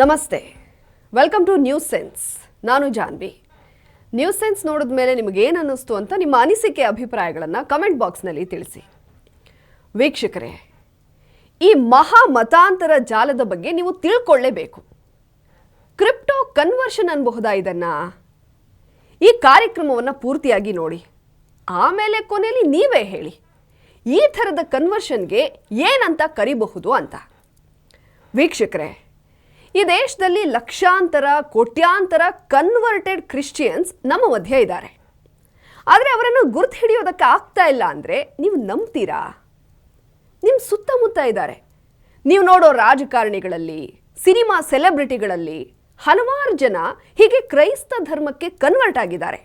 ನಮಸ್ತೆ. Welcome two news sense ನಾನು Janhvi. News sense ನೋಡಿದ ಮೇಲೆ ನಿಮಗೇನು ಅನ್ನಿಸ್ತು ಅಂತ ನಿಮ್ಮ ಅನಿಸಿಕೆ ಅಭಿಪ್ರಾಯಗಳನ್ನು ಕಮೆಂಟ್ ಬಾಕ್ಸ್ನಲ್ಲಿ ತಿಳಿಸಿ. ವೀಕ್ಷಕರೇ, ಈ ಮಹಾ ಮತಾಂತರ ಜಾಲದ ಬಗ್ಗೆ ನೀವು ತಿಳ್ಕೊಳ್ಳೇಬೇಕು. ಕ್ರಿಪ್ಟೋ ಕನ್ವರ್ಷನ್ ಅನ್ಬಹುದಾ ಇದನ್ನು? ಈ ಕಾರ್ಯಕ್ರಮವನ್ನು ಪೂರ್ತಿಯಾಗಿ ನೋಡಿ. ಆಮೇಲೆ ಕೊನೆಯಲ್ಲಿ ನೀವೇ ಹೇಳಿ. ಈ ಥರದ ಕನ್ವರ್ಷನ್ಗೆ ಏನಂತ ಕರಿಬಹುದು ಅಂತ. ವೀಕ್ಷಕರೇ ಈ ದೇಶದಲ್ಲಿ ಲಕ್ಷಾಂತರ, ಕೋಟ್ಯಾಂತರ ಕನ್ವರ್ಟೆಡ್ ಕ್ರಿಶ್ಚಿಯನ್ಸ್ ನಮ್ಮ ಮಧ್ಯೆ ಇದ್ದಾರೆ. ಆದರೆ ಅವರನ್ನು ಗುರುತು ಹಿಡಿಯೋದಕ್ಕೆ ಆಗ್ತಾ ಇಲ್ಲ ಅಂದರೆ ನೀವು ನಂಬ್ತೀರಾ? ನಿಮ್ಮ ಸುತ್ತಮುತ್ತ ಇದ್ದಾರೆ. ನೀವು ನೋಡೋ ರಾಜಕಾರಣಿಗಳಲ್ಲಿ, ಸಿನಿಮಾ ಸೆಲೆಬ್ರಿಟಿಗಳಲ್ಲಿ ಹಲವಾರು ಜನ ಹೀಗೆ ಕ್ರೈಸ್ತ ಧರ್ಮಕ್ಕೆ ಕನ್ವರ್ಟ್ ಆಗಿದ್ದಾರೆ.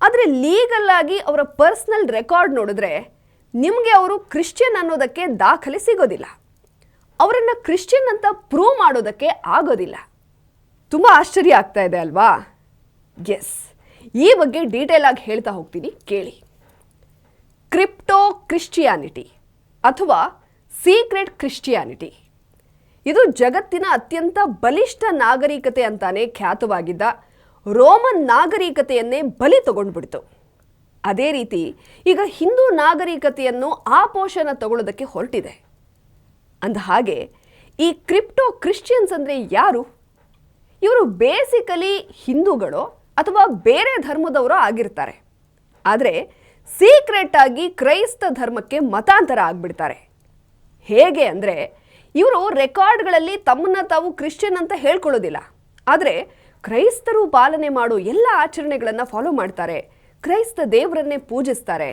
ಆದರೆ ಲೀಗಲ್ ಆಗಿ ಅವರ ಪರ್ಸ್ನಲ್ ರೆಕಾರ್ಡ್ ನೋಡಿದ್ರೆ ನಿಮಗೆ ಅವರು ಕ್ರಿಶ್ಚಿಯನ್ ಅನ್ನೋದಕ್ಕೆ ದಾಖಲೆ ಸಿಗೋದಿಲ್ಲ. ಅವರನ್ನು ಕ್ರಿಶ್ಚಿಯನ್ ಅಂತ ಪ್ರೂವ್ ಮಾಡೋದಕ್ಕೆ ಆಗೋದಿಲ್ಲ. ತುಂಬ ಆಶ್ಚರ್ಯ ಆಗ್ತಾ ಇದೆ ಅಲ್ವಾ? ಎಸ್ ಈ ಬಗ್ಗೆ ಡೀಟೇಲ್ ಆಗಿ ಹೇಳ್ತಾ ಹೋಗ್ತೀನಿ, ಕೇಳಿ. ಕ್ರಿಪ್ಟೋ ಕ್ರಿಶ್ಚಿಯಾನಿಟಿ ಅಥವಾ ಸೀಕ್ರೆಟ್ ಕ್ರಿಶ್ಚಿಯಾನಿಟಿ. ಇದು ಜಗತ್ತಿನ ಅತ್ಯಂತ ಬಲಿಷ್ಠ ನಾಗರಿಕತೆ ಅಂತಾನೆ ಖ್ಯಾತವಾಗಿದ್ದ ರೋಮನ್ ನಾಗರಿಕತೆಯನ್ನೇ ಬಲಿ ತಗೊಂಡ್ಬಿಡ್ತು. ಅದೇ ರೀತಿ ಈಗ ಹಿಂದೂ ನಾಗರಿಕತೆಯನ್ನು ಆ ಪೋಷಣ ತಗೊಳ್ಳೋದಕ್ಕೆ ಹೊರಟಿದೆ. ಅಂದ ಹಾಗೆ, ಈ ಕ್ರಿಪ್ಟೋ ಕ್ರಿಶ್ಚಿಯನ್ಸ್ ಅಂದರೆ ಯಾರು? ಇವರು ಬೇಸಿಕಲಿ ಹಿಂದೂಗಳು ಅಥವಾ ಬೇರೆ ಧರ್ಮದವರು ಆಗಿರ್ತಾರೆ. ಆದರೆ ಸೀಕ್ರೆಟ್ ಆಗಿ ಕ್ರೈಸ್ತ ಧರ್ಮಕ್ಕೆ ಮತಾಂತರ ಆಗಿಬಿಡ್ತಾರೆ. ಹೇಗೆ ಅಂದರೆ, ಇವರು ರೆಕಾರ್ಡ್ಗಳಲ್ಲಿ ತಮ್ಮನ್ನ ತಾವು ಕ್ರಿಶ್ಚಿಯನ್ ಅಂತ ಹೇಳ್ಕೊಳ್ಳೋದಿಲ್ಲ. ಆದರೆ ಕ್ರೈಸ್ತರು ಪಾಲನೆ ಮಾಡೋ ಎಲ್ಲ ಆಚರಣೆಗಳನ್ನು ಫಾಲೋ ಮಾಡ್ತಾರೆ. ಕ್ರೈಸ್ತ ದೇವರನ್ನೇ ಪೂಜಿಸ್ತಾರೆ.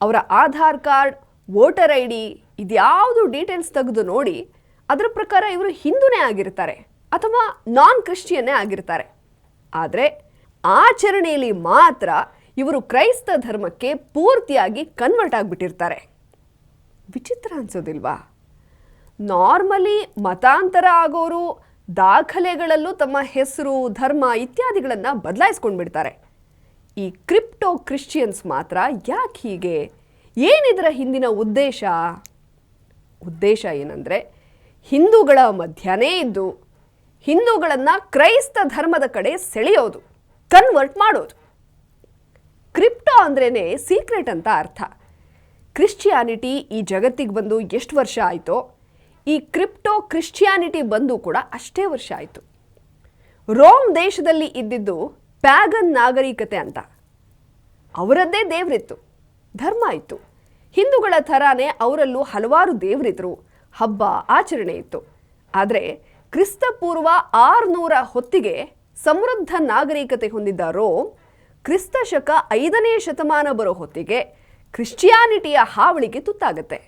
ಅವರ Aadhaar card, voter I D ಇದ್ಯಾವುದು ಡೀಟೇಲ್ಸ್ ತೆಗೆದು ನೋಡಿ, ಅದರ ಪ್ರಕಾರ ಇವರು ಹಿಂದೂನೇ ಆಗಿರ್ತಾರೆ ಅಥವಾ ನಾನ್ ಕ್ರಿಶ್ಚಿಯನ್ನೇ ಆಗಿರ್ತಾರೆ. ಆದರೆ ಆಚರಣೆಯಲ್ಲಿ ಮಾತ್ರ ಇವರು ಕ್ರೈಸ್ತ ಧರ್ಮಕ್ಕೆ ಪೂರ್ತಿಯಾಗಿ ಕನ್ವರ್ಟ್ ಆಗಿಬಿಟ್ಟಿರ್ತಾರೆ. ವಿಚಿತ್ರ ಅನ್ಸೋದಿಲ್ವಾ? ನಾರ್ಮಲಿ ಮತಾಂತರ ಆಗೋರು, ದಾಖಲೆಗಳಲ್ಲೂ ತಮ್ಮ ಹೆಸರು, ಧರ್ಮ ಇತ್ಯಾದಿಗಳನ್ನು ಬದಲಾಯಿಸ್ಕೊಂಡು ಬಿಡ್ತಾರೆ ಈ ಕ್ರಿಪ್ಟೋ ಕ್ರಿಶ್ಚಿಯನ್ಸ್ ಮಾತ್ರ ಯಾಕೆ ಹೀಗೆ? ಏನಿದರ ಹಿಂದಿನ ಉದ್ದೇಶ? ಉದ್ದೇಶ ಏನಂದರೆ, ಹಿಂದೂಗಳ ಮಧ್ಯನೇ ಇದ್ದು, ಹಿಂದೂಗಳನ್ನು ಕ್ರೈಸ್ತ ಧರ್ಮದ ಕಡೆ ಸೆಳೆಯೋದು ಕನ್ವರ್ಟ್ ಮಾಡೋದು. ಕ್ರಿಪ್ಟೋ ಅಂದ್ರೇ ಸೀಕ್ರೆಟ್ ಅಂತ ಅರ್ಥ. ಕ್ರಿಶ್ಚಿಯಾನಿಟಿ ಈ ಜಗತ್ತಿಗೆ ಬಂದು ಎಷ್ಟು ವರ್ಷ ಆಯಿತೋ, ಈ ಕ್ರಿಪ್ಟೋ ಕ್ರಿಶ್ಚಿಯಾನಿಟಿ ಬಂದು ಕೂಡ ಅಷ್ಟೇ ವರ್ಷ ಆಯಿತು. ರೋಮ್ ದೇಶದಲ್ಲಿ ಇದ್ದಿದ್ದು ಪ್ಯಾಗನ್ ನಾಗರಿಕತೆ ಅಂತ. ಅವರದ್ದೇ ದೇವರಿತ್ತು, ಧರ್ಮ ಇತ್ತು. ಹಿಂದೂಗಳ ಥರಾನೇ ಅವರಲ್ಲೂ ಹಲವಾರು ದೇವರಿದ್ರು ಹಬ್ಬ, ಆಚರಣೆ ಇತ್ತು. ಆದರೆ ಕ್ರಿಸ್ತಪೂರ್ವ ಆರುನೂರ ಹೊತ್ತಿಗೆ ಸಮೃದ್ಧ ನಾಗರಿಕತೆ ಹೊಂದಿದ್ದ ರೋಮ್, ಕ್ರಿಸ್ತ ಶಕ ಐದನೇ ಶತಮಾನ ಬರೋ ಹೊತ್ತಿಗೆ ಕ್ರಿಶ್ಚಿಯಾನಿಟಿಯ ಹಾವಳಿಗೆ ತುತ್ತಾಗತ್ತೆ.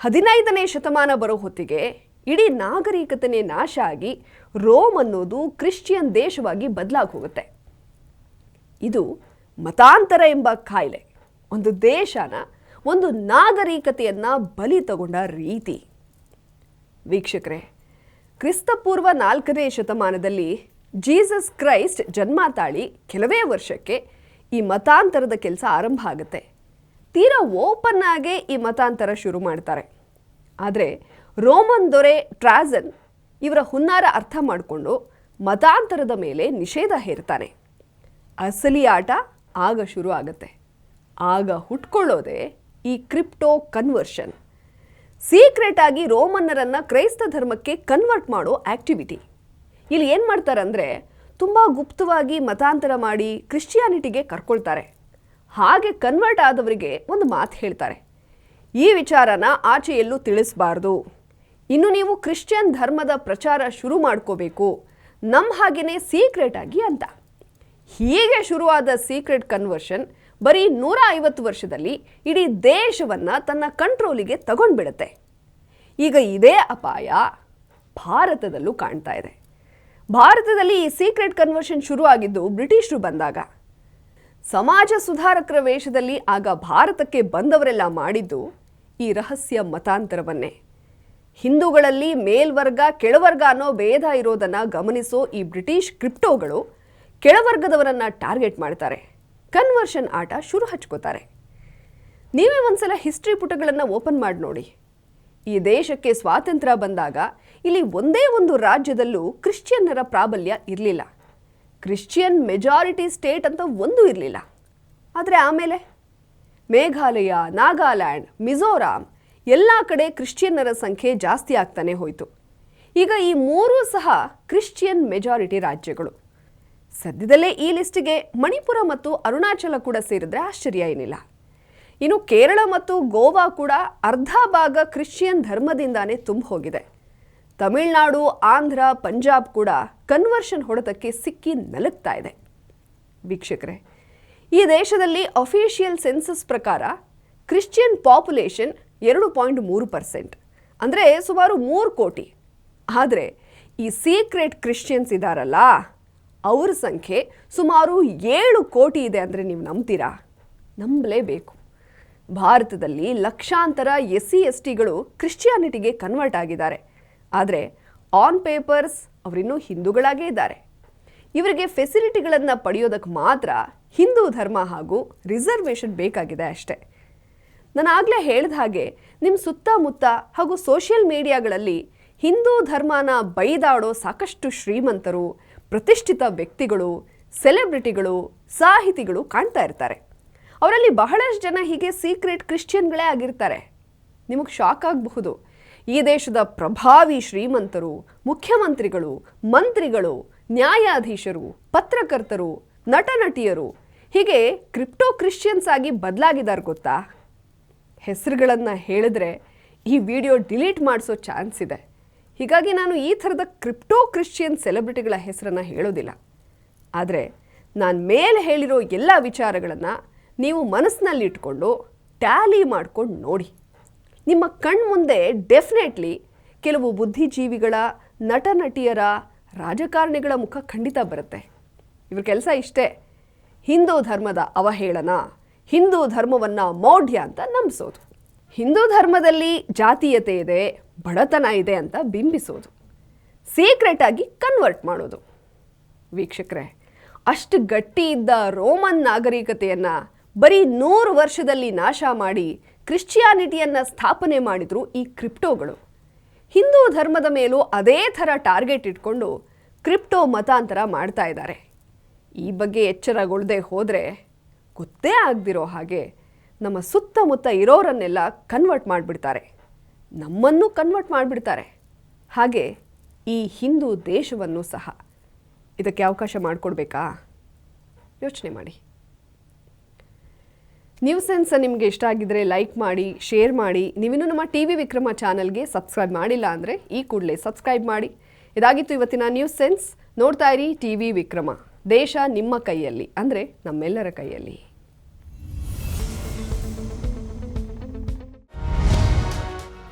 ಹದಿನೈದನೇ ಶತಮಾನ ಬರೋ ಹೊತ್ತಿಗೆ ಇಡೀ ನಾಗರಿಕತೆನೇ ನಾಶ ಆಗಿ ರೋಮ್ ಅನ್ನೋದು ಕ್ರಿಶ್ಚಿಯನ್ ದೇಶವಾಗಿ ಬದಲಾಗಿ ಹೋಗುತ್ತೆ ಇದು ಮತಾಂತರ ಎಂಬ ಕಾಯಿಲೆ. ಒಂದು ದೇಶನ ಒಂದು ನಾಗರಿಕತೆಯನ್ನು ಬಲಿ ತಗೊಂಡ ರೀತಿ. ವೀಕ್ಷಕರೇ, ಕ್ರಿಸ್ತಪೂರ್ವ ನಾಲ್ಕನೇ ಶತಮಾನದಲ್ಲಿ ಜೀಸಸ್ ಕ್ರೈಸ್ಟ್ ಜನ್ಮ ತಾಳಿ ಕೆಲವೇ ವರ್ಷಕ್ಕೆ ಈ ಮತಾಂತರದ ಕೆಲಸ ಆರಂಭ ಆಗುತ್ತೆ. ತೀರಾ ಓಪನ್ ಆಗೇ ಈ ಮತಾಂತರ ಶುರು ಮಾಡ್ತಾರೆ. ಆದರೆ ರೋಮನ್ ದೊರೆ ಟ್ರಾಜನ್ ಇವರ ಹುನ್ನಾರ ಅರ್ಥ ಮಾಡಿಕೊಂಡು ಮತಾಂತರದ ಮೇಲೆ ನಿಷೇಧ ಹೇರ್ತಾನೆ. ಅಸಲಿ ಆಟ ಆಗ ಶುರು ಆಗುತ್ತೆ. ಆಗ ಹುಟ್ಕೊಳ್ಳೋದೇ ಈ ಕ್ರಿಪ್ಟೋ ಕನ್ವರ್ಷನ್. ಸೀಕ್ರೆಟ್ ಆಗಿ ರೋಮನ್ನರನ್ನು ಕ್ರೈಸ್ತ ಧರ್ಮಕ್ಕೆ ಕನ್ವರ್ಟ್ ಮಾಡೋ ಆಕ್ಟಿವಿಟಿ. ಇಲ್ಲಿ ಏನು ಮಾಡ್ತಾರೆ ಅಂದರೆ, ತುಂಬ ಗುಪ್ತವಾಗಿ ಮತಾಂತರ ಮಾಡಿ ಕ್ರಿಶ್ಚಿಯಾನಿಟಿಗೆ ಕರ್ಕೊಳ್ತಾರೆ. ಹಾಗೆ ಕನ್ವರ್ಟ್ ಆದವರಿಗೆ ಒಂದು ಮಾತು ಹೇಳ್ತಾರೆ. ಈ ವಿಚಾರನ ಆಚೆ ಎಲ್ಲೂ ತಿಳಿಸಬಾರ್ದು. ಇನ್ನು ನೀವು ಕ್ರಿಶ್ಚಿಯನ್ ಧರ್ಮದ ಪ್ರಚಾರ ಶುರು ಮಾಡ್ಕೋಬೇಕು. ನಮ್ಮ ಹಾಗೆಯೇ ಸೀಕ್ರೆಟ್ ಆಗಿ ಅಂತ. ಹೀಗೆ ಶುರುವಾದ ಸೀಕ್ರೆಟ್ ಕನ್ವರ್ಷನ್ ಬರೀ ನೂರ ಐವತ್ತು ವರ್ಷದಲ್ಲಿ ಇಡೀ ದೇಶವನ್ನು ತನ್ನ ಕಂಟ್ರೋಲಿಗೆ ತಗೊಂಡ್ಬಿಡುತ್ತೆ. ಈಗ ಇದೇ ಅಪಾಯ ಭಾರತದಲ್ಲೂ ಕಾಣ್ತಾ ಇದೆ. ಭಾರತದಲ್ಲಿ ಈ ಸೀಕ್ರೆಟ್ ಕನ್ವರ್ಷನ್ ಶುರುವಾಗಿದ್ದು ಬ್ರಿಟಿಷರು ಬಂದಾಗ. ಸಮಾಜ ಸುಧಾರಕರ ವೇಷದಲ್ಲಿ ಆಗ ಭಾರತಕ್ಕೆ ಬಂದವರೆಲ್ಲ ಮಾಡಿದ್ದು ಈ ರಹಸ್ಯ ಮತಾಂತರವನ್ನೇ. ಹಿಂದೂಗಳಲ್ಲಿ ಮೇಲ್ವರ್ಗ, ಕೆಳವರ್ಗ ಅನ್ನೋ ಭೇದ ಇರೋದನ್ನು ಗಮನಿಸೋ ಈ ಬ್ರಿಟಿಷ್ ಕ್ರಿಪ್ಟೋಗಳು ಕೆಳವರ್ಗದವರನ್ನು ಟಾರ್ಗೆಟ್ ಮಾಡ್ತಾರೆ. ಕನ್ವರ್ಷನ್ ಆಟ ಶುರು ಹಚ್ಕೋತಾರೆ. ನೀವೇ ಒಂದ್ಸಲ ಹಿಸ್ಟ್ರಿ ಪುಟಗಳನ್ನು ಓಪನ್ ಮಾಡಿ ನೋಡಿ. ಈ ದೇಶಕ್ಕೆ ಸ್ವಾತಂತ್ರ್ಯ ಬಂದಾಗ ಇಲ್ಲಿ ಒಂದೇ ಒಂದು ರಾಜ್ಯದಲ್ಲೂ ಕ್ರಿಶ್ಚಿಯನ್ನರ ಪ್ರಾಬಲ್ಯ ಇರಲಿಲ್ಲ. ಕ್ರಿಶ್ಚಿಯನ್ ಮೆಜಾರಿಟಿ ಸ್ಟೇಟ್ ಅಂತ ಒಂದು ಇರಲಿಲ್ಲ. ಆದರೆ ಆಮೇಲೆ? ಮೇಘಾಲಯ, ನಾಗಾಲ್ಯಾಂಡ್, ಮಿಜೋರಾಂ ಎಲ್ಲ ಕಡೆ ಕ್ರಿಶ್ಚಿಯನ್ನರ ಸಂಖ್ಯೆ ಜಾಸ್ತಿ ಆಗ್ತಾನೆ ಹೋಯಿತು. ಈಗ ಈ ಮೂರೂ ಸಹ ಕ್ರಿಶ್ಚಿಯನ್ ಮೆಜಾರಿಟಿ ರಾಜ್ಯಗಳು. ಸದ್ಯದಲ್ಲೇ ಈ ಲಿಸ್ಟಿಗೆ ಮಣಿಪುರ ಮತ್ತು ಅರುಣಾಚಲ ಕೂಡ ಸೇರಿದ್ರೆ ಆಶ್ಚರ್ಯ ಏನಿಲ್ಲ. ಇನ್ನು ಕೇರಳ ಮತ್ತು ಗೋವಾ ಕೂಡ ಅರ್ಧ ಭಾಗ ಕ್ರಿಶ್ಚಿಯನ್ ಧರ್ಮದಿಂದಾನೇ ತುಂಬ ಹೋಗಿದೆ. ತಮಿಳುನಾಡು, ಆಂಧ್ರ, ಪಂಜಾಬ್ ಕೂಡ ಕನ್ವರ್ಷನ್ ಹೊಡೆತಕ್ಕೆ ಸಿಕ್ಕಿ ನಲುಗ್ತಾ ಇದೆ. ವೀಕ್ಷಕರೇ, ಈ ದೇಶದಲ್ಲಿ ಅಫಿಷಿಯಲ್ ಸೆನ್ಸಸ್ ಪ್ರಕಾರ ಕ್ರಿಶ್ಚಿಯನ್ ಪಾಪ್ಯುಲೇಷನ್ ಎರಡು ಪಾಯಿಂಟ್ ಮೂರು ಪರ್ಸೆಂಟ್, ಅಂದರೆ ಸುಮಾರು ಮೂರು ಕೋಟಿ. ಆದರೆ ಈ ಸೀಕ್ರೆಟ್ ಕ್ರಿಶ್ಚಿಯನ್ಸ್ ಇದ್ದಾರಲ್ಲ ಅವ್ರ ಸಂಖ್ಯೆ ಸುಮಾರು ಏಳು ಕೋಟಿ ಇದೆ ಅಂದರೆ ನೀವು ನಂಬ್ತೀರಾ? ನಂಬಲೇಬೇಕು. ಭಾರತದಲ್ಲಿ ಲಕ್ಷಾಂತರ ಎಸ್ ಸಿ ಎಸ್ ಟಿಗಳು ಕ್ರಿಶ್ಚಿಯಾನಿಟಿಗೆ ಕನ್ವರ್ಟ್ ಆಗಿದ್ದಾರೆ. ಆದರೆ ಆನ್ ಪೇಪರ್ಸ್ ಅವರಿನ್ನೂ ಹಿಂದೂಗಳಾಗೇ ಇದ್ದಾರೆ. ಇವರಿಗೆ ಫೆಸಿಲಿಟಿಗಳನ್ನು ಪಡೆಯೋದಕ್ಕೆ ಮಾತ್ರ ಹಿಂದೂ ಧರ್ಮ ಹಾಗೂ ರಿಸರ್ವೇಷನ್ ಬೇಕಾಗಿದೆ ಅಷ್ಟೇ. ನಾನು ಆಗಲೇ ಹೇಳಿದ ಹಾಗೆ ನಿಮ್ಮ ಸುತ್ತಮುತ್ತ ಹಾಗೂ ಸೋಷಿಯಲ್ ಮೀಡಿಯಾಗಳಲ್ಲಿ ಹಿಂದೂ ಧರ್ಮನ ಬೈದಾಡೋ ಸಾಕಷ್ಟು ಶ್ರೀಮಂತರು ಪ್ರತಿಷ್ಠಿತ ವ್ಯಕ್ತಿಗಳು, ಸೆಲೆಬ್ರಿಟಿಗಳು, ಸಾಹಿತಿಗಳು ಕಾಣ್ತಾ ಇರ್ತಾರೆ. ಅವರಲ್ಲಿ ಬಹಳಷ್ಟು ಜನ ಹೀಗೆ ಸೀಕ್ರೆಟ್ ಕ್ರಿಶ್ಚಿಯನ್ಗಳೇ ಆಗಿರ್ತಾರೆ. ನಿಮಗೆ ಶಾಕ್ ಆಗಬಹುದು. ಈ ದೇಶದ ಪ್ರಭಾವಿ ಶ್ರೀಮಂತರು, ಮುಖ್ಯಮಂತ್ರಿಗಳು, ಮಂತ್ರಿಗಳು, ನ್ಯಾಯಾಧೀಶರು, ಪತ್ರಕರ್ತರು ನಟ ನಟಿಯರು ಹೀಗೆ ಕ್ರಿಪ್ಟೋ ಕ್ರಿಶ್ಚಿಯನ್ಸ್ ಆಗಿ ಬದಲಾಗಿದ್ದಾರೆ ಗೊತ್ತಾ? ಹೆಸರುಗಳನ್ನು ಹೇಳಿದ್ರೆ ಈ ವಿಡಿಯೋ ಡಿಲೀಟ್ ಮಾಡಿಸೋ ಚಾನ್ಸ್ ಇದೆ. ಹೀಗಾಗಿ ನಾನು ಈ ಥರದ ಕ್ರಿಪ್ಟೋ ಕ್ರಿಶ್ಚಿಯನ್ ಸೆಲೆಬ್ರಿಟಿಗಳ ಹೆಸರನ್ನು ಹೇಳೋದಿಲ್ಲ. ಆದರೆ ನಾನು ಮೇಲೆ ಹೇಳಿರೋ ಎಲ್ಲ ವಿಚಾರಗಳನ್ನು ನೀವು ಮನಸ್ಸಿನಲ್ಲಿಟ್ಕೊಂಡು ಟ್ಯಾಲಿ ಮಾಡ್ಕೊಂಡು ನೋಡಿ. ನಿಮ್ಮ ಕಣ್ಮುಂದೆ ಡೆಫಿನೆಟ್ಲಿ ಕೆಲವು ಬುದ್ಧಿಜೀವಿಗಳ ನಟ ನಟಿಯರ ರಾಜಕಾರಣಿಗಳ ಮುಖ ಖಂಡಿತ ಬರುತ್ತೆ. ಇವ್ರ ಕೆಲಸ ಇಷ್ಟೇ. ಹಿಂದೂ ಧರ್ಮದ ಅವಹೇಳನ, ಹಿಂದೂ ಧರ್ಮವನ್ನು ಮೌಢ್ಯ ಅಂತ ನಂಬಿಸೋದು. ಹಿಂದೂ ಧರ್ಮದಲ್ಲಿ ಜಾತೀಯತೆ ಇದೆ ಬಡತನ ಇದೆ ಅಂತ ಬಿಂಬಿಸೋದು. ಸೀಕ್ರೆಟ್ ಆಗಿ ಕನ್ವರ್ಟ್ ಮಾಡೋದು. ವೀಕ್ಷಕರೇ, ಅಷ್ಟು ಗಟ್ಟಿ ಇದ್ದ ರೋಮನ್ ನಾಗರಿಕತೆಯನ್ನು ಬರೀ ನೂರು ವರ್ಷದಲ್ಲಿ ನಾಶ ಮಾಡಿ ಕ್ರಿಶ್ಚಿಯಾನಿಟಿಯನ್ನು ಸ್ಥಾಪನೆ ಮಾಡಿದ್ರು ಈ ಕ್ರಿಪ್ಟೋಗಳು. ಹಿಂದೂ ಧರ್ಮದ ಮೇಲೂ ಅದೇ ಥರ ಟಾರ್ಗೆಟ್ ಇಟ್ಕೊಂಡು ಕ್ರಿಪ್ಟೋ ಮತಾಂತರ ಮಾಡ್ತಾ ಇದ್ದಾರೆ. ಈ ಬಗ್ಗೆ ಎಚ್ಚರಗೊಳ್ಳದೆ ಹೋದರೆ ಗೊತ್ತೇ ಆಗದಿರೋ ಹಾಗೆ ನಮ್ಮ ಸುತ್ತಮುತ್ತ ಇರೋರನ್ನೆಲ್ಲ ಕನ್ವರ್ಟ್ ಮಾಡಿಬಿಡ್ತಾರೆ. ನಮ್ಮನ್ನು ಕನ್ವರ್ಟ್ ಮಾಡಿಬಿಡ್ತಾರೆ. ಹಾಗೆ ಈ ಹಿಂದೂ ದೇಶವನ್ನು ಸಹ ಇದಕ್ಕೆ ಅವಕಾಶ ಮಾಡಿಕೊಡ್ಬೇಕಾ? ಯೋಚನೆ ಮಾಡಿ. ನ್ಯೂಸ್ ಸೆನ್ಸ್ ನಿಮಗೆ ಇಷ್ಟ ಆಗಿದ್ದರೆ ಲೈಕ್ ಮಾಡಿ ಶೇರ್ ಮಾಡಿ. ನೀವಿನ್ನೂ ನಮ್ಮ ಟಿ ವಿ ವಿಕ್ರಮ ಚಾನಲ್ಗೆ ಸಬ್ಸ್ಕ್ರೈಬ್ ಮಾಡಿಲ್ಲ ಅಂದರೆ ಈ ಕೂಡಲೇ ಸಬ್ಸ್ಕ್ರೈಬ್ ಮಾಡಿ. ಇದಾಗಿತ್ತು ಇವತ್ತಿನ ನ್ಯೂಸ್ ಸೆನ್ಸ್ ನೋಡ್ತಾ ಇರಿ ಟಿ ವಿ ವಿಕ್ರಮ. ದೇಶ ನಿಮ್ಮ ಕೈಯಲ್ಲಿ ಅಂದರೆ ನಮ್ಮೆಲ್ಲರ ಕೈಯಲ್ಲಿ.